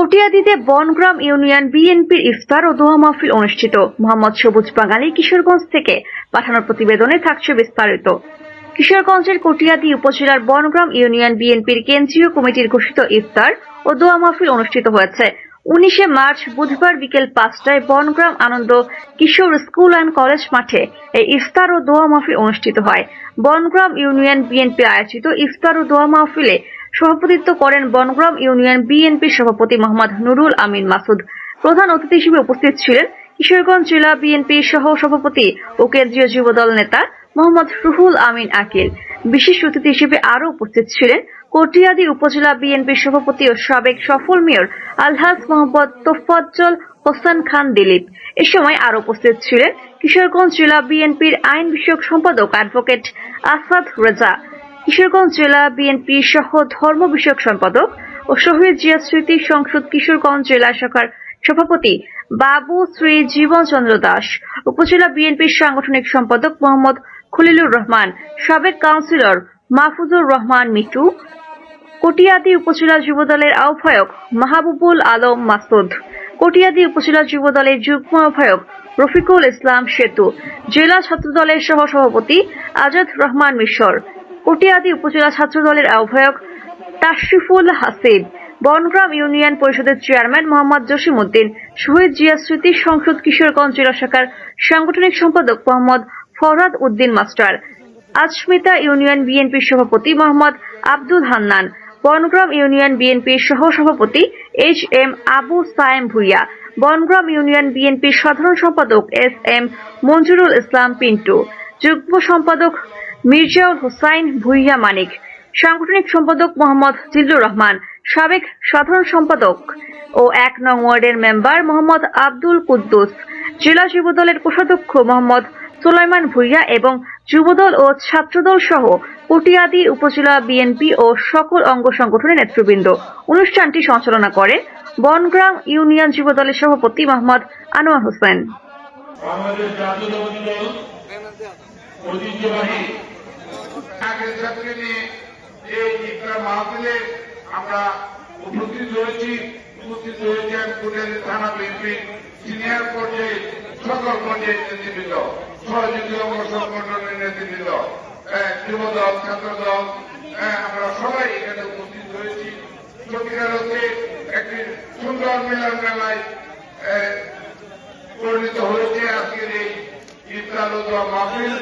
কটিয়াদিতে বনগ্রাম union বিএনপির ইফতার ও দোয়া মাহফিল অনুষ্ঠিত। মোহাম্মদ সবুজ বাঙালি কিশোরগঞ্জ থেকে পাঠানো প্রতিবেদনে থাকছে বিস্তারিত। কিশোরগঞ্জের কটিয়াদি উপজেলার বনগ্রাম ইউনিয়ন বিএনপির কেন্দ্রীয় কমিটির ঘোষিত ইফতার ও দোয়া মাহফিল অনুষ্ঠিত হয়েছে। উনিশে মার্চ বুধবার বিকেল পাঁচটায় Bongram Ananda Kishore school and college মাঠে এই ইফতার ও দোয়া মাহফিল অনুষ্ঠিত হয়। বনগ্রাম ইউনিয়ন বিএনপি আয়োজিত ইফতার ও দোয়া মাহফিলে সভাপতিত্ব করেন বনগ্রাম ইউনিয়ন বিএনপির সভাপতি মোহাম্মদ নুরুল আমিন মাসুদ। প্রধান অতিথি হিসেবে উপস্থিত ছিলেন কিশোরগঞ্জ জেলা বিএনপির সহ সভাপতি ও কেন্দ্রীয় যুবদল নেতা মোহাম্মদ রুহুল আমিন আকিল। বিশেষ অতিথি হিসেবে আরও উপস্থিত ছিলেন কটিয়াদি উপজেলা বিএনপির সভাপতি ও সাবেক সফল মেয়র আলহাজ মোহাম্মদ তোফাজ্জল হোসেন খান দিলীপ। এ সময় আরও উপস্থিত ছিলেন কিশোরগঞ্জ জেলা বিএনপির আইন বিষয়ক সম্পাদক অ্যাডভোকেট আসাদ রেজা। কিশোরগঞ্জ জেলা বিএনপি সহ ধর্ম বিষয়ক সম্পাদক ও শহীদ জিয়া স্মৃতি সংসদ কিশোরগঞ্জ জেলা শাখার সভাপতি বাবু শ্রী জীবন চন্দ্র দাস, উপজেলা বিএনপির সাংগঠনিক সম্পাদক মোহাম্মদ খলিলুর রহমান, সাবেক কাউন্সিলর মাহফুজুর রহমান মিটু, কটিয়াদি উপজেলা যুবদলের আহ্বায়ক মাহবুবুল আলম মাসুদ, কটিয়াদি উপজেলা যুবদলের যুগ্ম আহ্বায়ক রফিকুল ইসলাম সেতু, জেলা ছাত্রদলের সহ সভাপতি আজাদ রহমান মিশর কটিয়াদি উপজেলা ছাত্রদলের আহ্বায়ক তাশরিফুল হাসিব বনগ্রাম ইউনিয়ন পরিষদের চেয়ারম্যান মোহাম্মদ জসিম উদ্দিন, শহীদ জিয়া স্মৃতি সংসদ কিশোরগঞ্জ জেলা শাখার সাংগঠনিক সম্পাদক মোহাম্মদ ফরহাদ উদ্দিন মাস্টার, আজমিতা ইউনিয়ন বিএনপির সভাপতি মোহাম্মদ আব্দুল হান্নান, বনগ্রাম ইউনিয়ন বিএনপির সহ সভাপতি H M Abu Sayem Bhuiyan, Bongram union বিএনপির সাধারণ সম্পাদক এস এম মঞ্জুরুল ইসলাম পিন্টু, যুগ্ম সম্পাদক মির্জাউল হোসাইন ভুইয়া মানিক, সাংগঠনিক সম্পাদক মোহাম্মদ জিল্লুর রহমান, সাবেক সাধারণ সম্পাদক ও এক নং ওয়ার্ডের মেম্বার মোহাম্মদ আব্দুল কুদ্দুস, জেলা যুবদলের কোষাধ্যক্ষ মোহাম্মদ সুলাইমান ভুইয়া এবং যুবদল ও ছাত্রদল সহ কটিয়াদি উপজেলা বিএনপি ও সকল অঙ্গ সংগঠনের নেতৃবৃন্দ। অনুষ্ঠানটি সঞ্চালনা করে বনগ্রাম ইউনিয়ন যুবদলের সভাপতি মোহাম্মদ আনোয়ার হোসেন। ঐতিহ্যবাহী আগের ছাত্রকে নিয়ে এই ইফতার মাহফিলে আমরা উপস্থিত হয়েছি। উপস্থিত হয়েছেন কুটিয়াদি থানা বিএনপি সিনিয়র পর্যায়ে সকল পর্যায়ের নেতৃবৃন্দ সহযোগী অঙ্গ সংগঠনের নেতৃবৃন্দ ছাত্রদল হ্যাঁ, আমরা সবাই এখানে উপস্থিত হয়েছি। সত্যিকার একটি সুন্দর মিলন মেলায় পরিণত হয়েছে আজকের এই ইফতার মাহফিল।